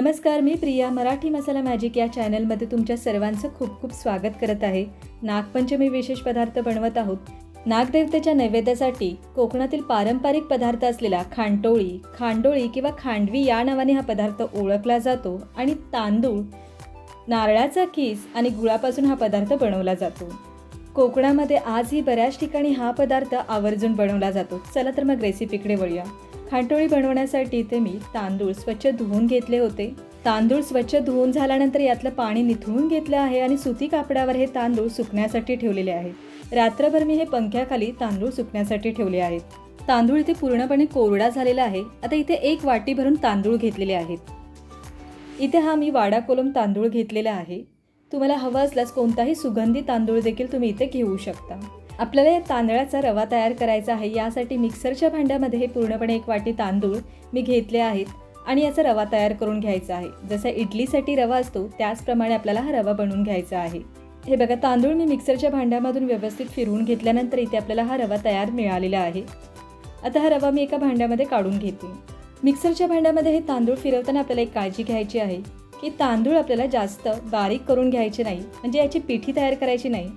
नमस्कार मी प्रिया मराठी मसाला मॅजिक या चॅनलमध्ये तुमच्या सर्वांचं खूप खूप स्वागत करत आहे. नागपंचमी विशेष पदार्थ बनवत आहोत. नागदेवतेच्या नैवेद्यासाठी कोकणातील पारंपरिक पदार्थ असलेला खांडोळी खांडोळी किंवा खांडवी या नावाने हा पदार्थ ओळखला जातो आणि तांदूळ नारळाचा किस आणि गुळापासून हा पदार्थ बनवला जातो. कोकणामध्ये आजही बऱ्याच ठिकाणी हा पदार्थ आवर्जून बनवला जातो. चला तर मग रेसिपीकडे वळूया. खांटोळी बनवण्यासाठी इथे मी तांदूळ स्वच्छ धुवून घेतले होते. तांदूळ स्वच्छ धुवून झाल्यानंतर यातलं पाणी निथळून घेतलं आहे आणि सुती कापडावर हे तांदूळ सुकण्यासाठी ठेवलेले आहेत रात्रभर मी हे पंख्याखाली तांदूळ सुकण्यासाठी ठेवले आहेत. तांदूळ इथे पूर्णपणे कोरडा झालेला आहे. आता इथे एक वाटी भरून तांदूळ घेतलेले आहेत. इथे हा मी वाडा कोलम तांदूळ घेतलेला आहे. तुम्हाला हवा असल्यास कोणताही सुगंधी तांदूळ देखील तुम्ही इथे घेऊ शकता. आपल्याला या तांदळाचा रवा तयार करायचा आहे यासाठी मिक्सरच्या भांड्यामध्ये हे पूर्णपणे एक वाटी तांदूळ मी घेतले आहेत आणि याचा रवा तयार करून घ्यायचा आहे. जसा इडलीसाठी रवा असतो त्याचप्रमाणे आपल्याला हा रवा बनवून घ्यायचा आहे. हे बघा तांदूळ मी मिक्सरच्या भांड्यामधून व्यवस्थित फिरवून घेतल्यानंतर इथे आपल्याला हा रवा तयार मिळालेला आहे. आता हा रवा मी एका भांड्यामध्ये काढून घेते. मिक्सरच्या भांड्यामध्ये हे तांदूळ फिरवताना आपल्याला एक काळजी घ्यायची आहे की तांदूळ आपल्याला जास्त बारीक करून घ्यायचे नाही. म्हणजे याची पिठी तयार करायची नाही.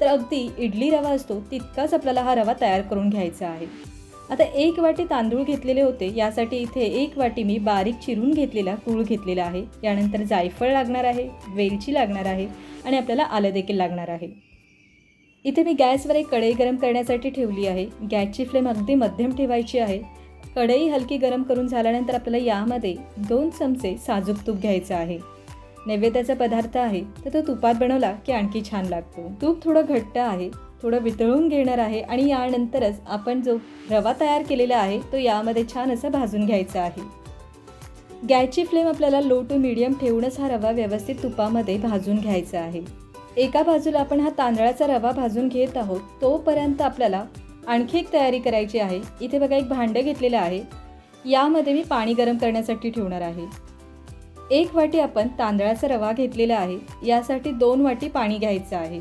तर अगदी इडली रवा असतो तितकाच आपल्याला हा रवा तयार करून घ्यायचा आहे. आता एक वाटी तांदूळ घेतलेले होते यासाठी इथे एक वाटी मी बारीक चिरून घेतलेला गूळ घेतलेला आहे. यानंतर जायफळ लागणार आहे वेलची लागणार आहे आणि आपल्याला आलं देखील लागणार आहे. इथे मी गॅसवर एक कढई गरम करण्यासाठी ठेवली आहे. गॅसची फ्लेम अगदी मध्यम ठेवायची आहे. कढई हलकी गरम करून झाल्यानंतर आपल्याला यामध्ये दोन चमचे साजूक तूप घ्यायचं आहे. नैवेद्याचा पदार्थ आहे तर तो तुपात बनवला की आणखी छान लागतो. तूप थोडं घट्ट आहे थोडं वितळून घेणार आहे आणि यानंतरच आपण जो रवा तयार केलेला आहे तो यामध्ये छान असं भाजून घ्यायचा आहे. गॅसची फ्लेम आपल्याला लो टू मिडियम ठेवूनच हा रवा व्यवस्थित तुपामध्ये भाजून घ्यायचा आहे. एका बाजूला आपण हा तांदळाचा रवा भाजून घेत आहोत तोपर्यंत आपल्याला आणखी एक तयारी करायची आहे. इथे बघा एक भांडं घेतलेलं आहे. यामध्ये मी पाणी गरम करण्यासाठी ठेवणार आहे. एक वाटी आपण तांदळाचा रवा घेतलेला आहे. यासाठी दोन वाटी पाणी घ्यायचं आहे.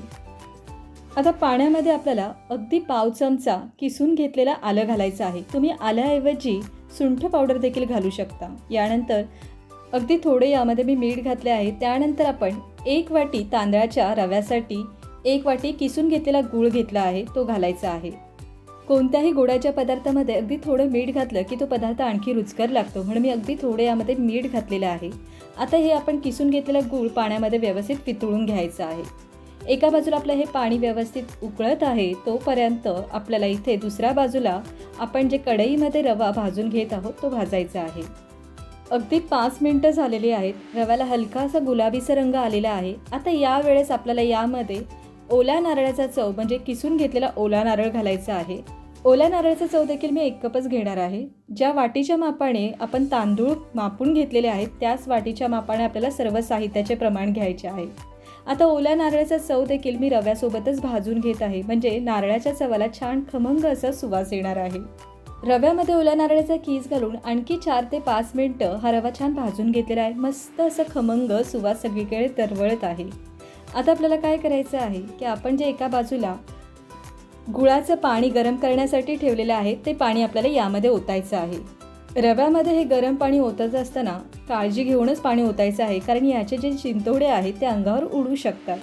आता पाण्यामध्ये आपल्याला अगदी पाव चमचा किसून घेतलेला आलं घालायचं आहे. तुम्ही आल्याऐवजी सुंठ पावडर देखील घालू शकता. यानंतर अगदी थोडे यामध्ये मी मीठ घातले आहे. त्यानंतर आपण एक वाटी तांदळाच्या रव्यासाठी एक वाटी किसून घेतलेला गूळ घेतला आहे. तो घालायचा आहे. कोणत्याही गोडाच्या पदार्थामध्ये अगदी थोडं मीठ घातलं की तो पदार्थ आणखी रुचकर लागतो. म्हणून मी अगदी थोडे यामध्ये मीठ घातलेलं आहे. आता हे आपण किसून घेतलेलं गूळ पाण्यामध्ये व्यवस्थित पितळून घ्यायचं आहे. एका बाजूला आपलं हे पाणी व्यवस्थित उकळत आहे तोपर्यंत आपल्याला इथे दुसऱ्या बाजूला आपण जे कढईमध्ये रवा भाजून घेत आहोत तो भाजायचा आहे. अगदी पाच मिनटं झालेली आहेत. रव्याला हलकासा गुलाबीचा रंग आलेला आहे. आता यावेळेस आपल्याला यामध्ये ओल्या नारळाचा चव म्हणजे किसून घेतलेला ओला नारळ घालायचा आहे. ओल्या नारळाचा चव देखील मी एक कपच घेणार आहे. ज्या वाटीच्या मापाने आपण तांदूळ मापून घेतलेले आहेत त्याच वाटीच्या मापाने आपल्याला सर्व साहित्याचे प्रमाण घ्यायचे आहे. आता ओल्या नारळाचा चव देखील मी रव्यासोबतच भाजून घेत आहे. म्हणजे नारळाच्या चवाला छान खमंग असा सुवास येणार आहे. रव्यामध्ये ओल्या नारळाचा कीस घालून आणखी चार ते पाच मिनटं हा रवा छान भाजून घेतलेला आहे. मस्त असं खमंग सुवास सगळीकडे तरवळत आहे. आता आपल्याला काय करायचं आहे की आपण जे एका बाजूला गुळाचं पाणी गरम करण्यासाठी ठेवलेलं आहे ते पाणी आपल्याला यामध्ये ओतायचं आहे. रव्यामध्ये हे गरम पाणी ओतत असताना काळजी घेऊनच पाणी ओतायचं आहे कारण याचे जे चिंतोडे आहेत ते अंगावर उडू शकतात.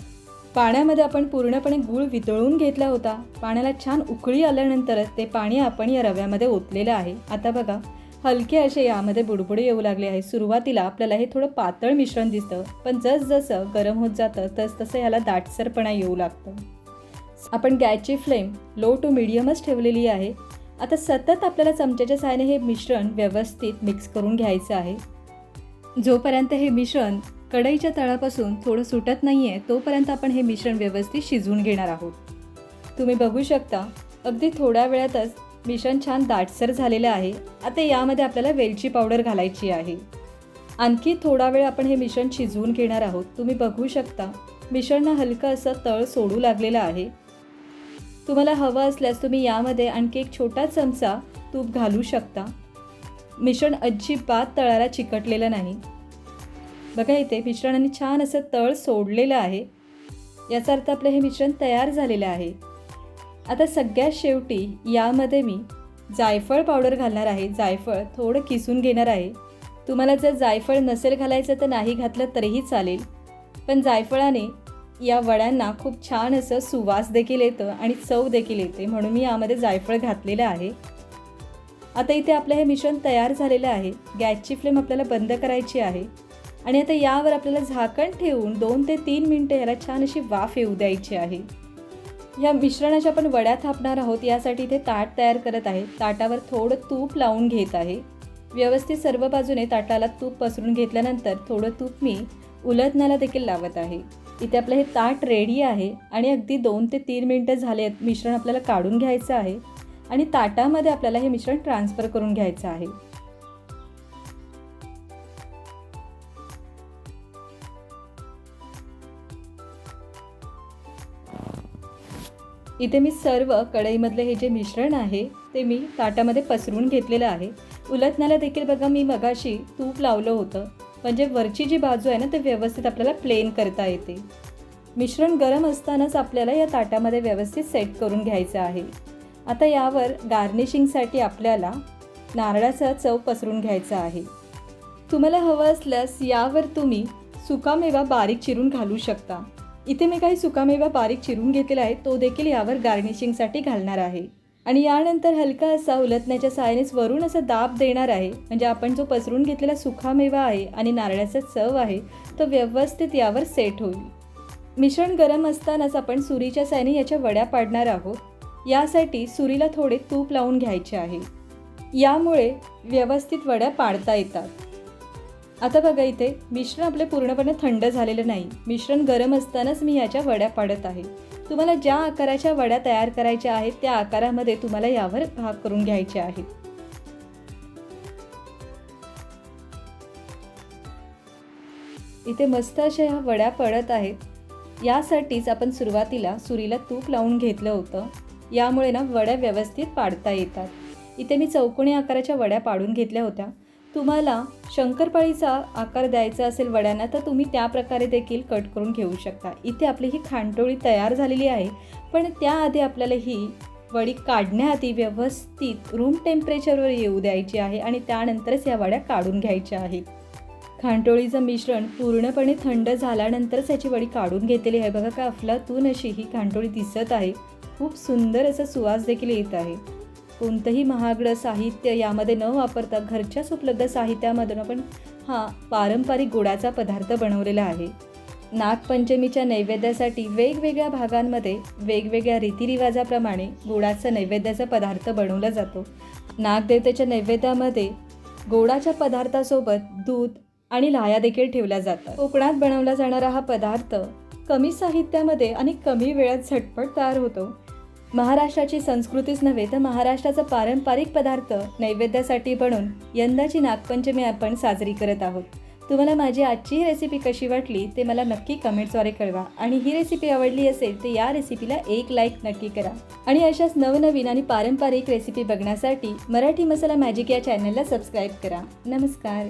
पाण्यामध्ये आपण पूर्णपणे गूळ वितळून घेतला होता. पाण्याला छान उकळी आल्यानंतर ते पाणी आपण या रव्यामध्ये ओतलेलं आहे. आता बघा हलके असे यामध्ये बुडबुडे येऊ लागले आहे सुरुवातीला आपल्याला हे थोडं पातळ मिश्रण दिसतं पण जसजसं गरम होत जातं तसतसं ह्याला याला दाटसरपणा येऊ लागतं. आपण गॅसची फ्लेम लो टू मिडियमच ठेवलेली आहे. आता सतत आपल्याला चमच्याच्या सहाय्याने हे मिश्रण व्यवस्थित मिक्स करून घ्यायचं आहे. जोपर्यंत हे मिश्रण कढईच्या तळापासून थोडं सुटत नाही आहे तोपर्यंत आपण हे मिश्रण व्यवस्थित शिजवून घेणार आहोत. तुम्ही बघू शकता अगदी थोड्या वेळातच मिश्रण छान दाटसर झालेलं आहे. आता यामध्ये आपल्याला वेलची पावडर घालायची आहे. आणखी थोडा वेळ आपण हे मिश्रण शिजवून घेणार आहोत. तुम्ही बघू शकता मिश्रण हलकं असं तळ सोडू लागलेलं आहे. तुम्हाला हवं असल्यास तुम्ही यामध्ये आणखी एक छोटा चमचा तूप घालू शकता. मिश्रण अजिबात तळाला चिकटलेलं नाही. बघा इथे मिश्रणाने छान असं तळ सोडलेलं आहे. याचा अर्थ आपलं हे मिश्रण तयार झालेलं आहे. आता सगळ्यात शेवटी यामध्ये मी जायफळ पावडर घालणार आहे. जायफळ थोडं किसून घेणार आहे. तुम्हाला जर जायफळ नसेल घालायचं तर नाही घातलं तरीही चालेल. पण जायफळाने या वड्यांना खूप छान असं सुवास देखील येतं आणि चव देखील येते म्हणून मी यामध्ये जायफळ घातलेलं आहे. आता इथे आपलं हे मिश्रण तयार झालेलं आहे. गॅसची फ्लेम आपल्याला बंद करायची आहे. आणि आता यावर आपल्याला झाकण ठेवून दोन ते तीन मिनटं याला छान अशी वाफ येऊ द्यायची आहे. ह्या मिश्रणाच्या आपण वड्या थापणार आहोत यासाठी इथे ताट तयार करत आहे. ताटावर थोडं तूप लावून घेत आहे. व्यवस्थित सर्व बाजूने ताटाला तूप पसरून घेतल्यानंतर थोडं तूप मी उलटण्याला देखील लावत आहे. इथे आपलं हे ताट रेडी आहे आणि अगदी दोन ते तीन मिनटं झाले आहेत. मिश्रण आपल्याला काढून घ्यायचं आहे आणि ताटामध्ये आपल्याला हे मिश्रण ट्रान्सफर करून घ्यायचं आहे. इथे मी सर्व कढईमधले हे जे मिश्रण आहे ते मी ताटामध्ये पसरून घेतलेलं आहे. उलटण्याला देखील बघा मी मगाशी तूप लावलं होतं. म्हणजे वरची जी बाजू आहे ना ते व्यवस्थित आपल्याला प्लेन करता येते. मिश्रण गरम असतानाच आपल्याला या ताटामध्ये व्यवस्थित सेट करून घ्यायचं आहे. आता यावर गार्निशिंगसाठी आपल्याला नारळाचा चव पसरून घ्यायचा आहे. तुम्हाला हवं असल्यास यावर तुम्ही सुकामेवा बारीक चिरून घालू शकता. इथे मी काही सुकामेवा बारीक चिरून घेतलेला आहे तो देखील यावर गार्निशिंगसाठी घालणार आहे. आणि यानंतर हलका असा उलटण्याच्या सहाय्यानेच वरून असा दाब देणार आहे. म्हणजे आपण जो पसरून घेतलेला सुखामेवा आहे आणि नारळाचा चव आहे तो व्यवस्थित यावर सेट होईल. मिश्रण गरम असतानाच आपण सुरीच्या सायने याच्या वड्या पाडणार आहोत. यासाठी सुरीला थोडे तूप लावून घ्यायचे आहे. यामुळे व्यवस्थित वड्या पाडता येतात. आता बघा इथे मिश्रण आपले पूर्णपणे थंड झालेलं नाही. मिश्रण गरम असतानाच मी याच्या वड्या पाडत आहे. तुम्हाला ज्या आकाराच्या वड्या तयार करायच्या आहेत त्या आकारामध्ये तुम्हाला यावर भाग करून घ्यायचे आहेत. इथे मस्त अशा ह्या वड्या पडत आहेत. यासाठीच आपण सुरुवातीला सुरीला तूप लावून घेतलं होतं. यामुळे ना वड्या व्यवस्थित पाडता येतात. इथे मी चौकोनी आकाराच्या वड्या पाडून घेतल्या होत्या. तुम्हाला शंकरपाळीचा आकार द्यायचा असेल वड्यांना तर तुम्ही त्या प्रकारे देखील कट करून घेऊ शकता. इथे आपली ही खांडोळी तयार झालेली आहे. पण त्याआधी आपल्याला ही वडी काढण्याआधी व्यवस्थित रूम टेम्परेचरवर येऊ द्यायची आहे आणि त्यानंतरच या वड्या काढून घ्यायच्या आहेत. खांडोळीचं मिश्रण पूर्णपणे थंड झाल्यानंतरच याची वडी काढून घेतलेली आहे. बघा का अफलातून अशी ही खांडोळी दिसत आहे. खूप सुंदर असा सुवास देखील येत आहे. कोणतंही महागडं साहित्य यामध्ये न वापरता घरच्याच उपलब्ध साहित्यामधून आपण हा पारंपरिक गोडाचा पदार्थ बनवलेला आहे. नागपंचमीच्या नैवेद्यासाठी वेगवेगळ्या भागांमध्ये वेगवेगळ्या रीतिरिवाजाप्रमाणे गोडाचा नैवेद्याचा पदार्थ बनवला जातो. नागदेवतेच्या नैवेद्यामध्ये गोडाच्या पदार्थासोबत दूध आणि लाया देखील ठेवल्या जातात. कोकणात बनवला जाणारा हा पदार्थ कमी साहित्यामध्ये आणि कमी वेळात झटपट तयार होतो. महाराष्ट्राची संस्कृतीच नव्हे तर महाराष्ट्राचा पारंपरिक पदार्थ नैवेद्यासाठी म्हणून यंदाची नागपंचमी आपण साजरी करत आहोत. तुम्हाला माझी आजची ही रेसिपी कशी वाटली ते मला नक्की कमेंट्सद्वारे कळवा. आणि ही रेसिपी आवडली असेल तर या रेसिपीला एक लाईक नक्की करा. आणि अशाच नवनवीन आणि पारंपरिक रेसिपी बघण्यासाठी मराठी मसाला मॅजिक या चॅनलला सबस्क्राईब करा. नमस्कार.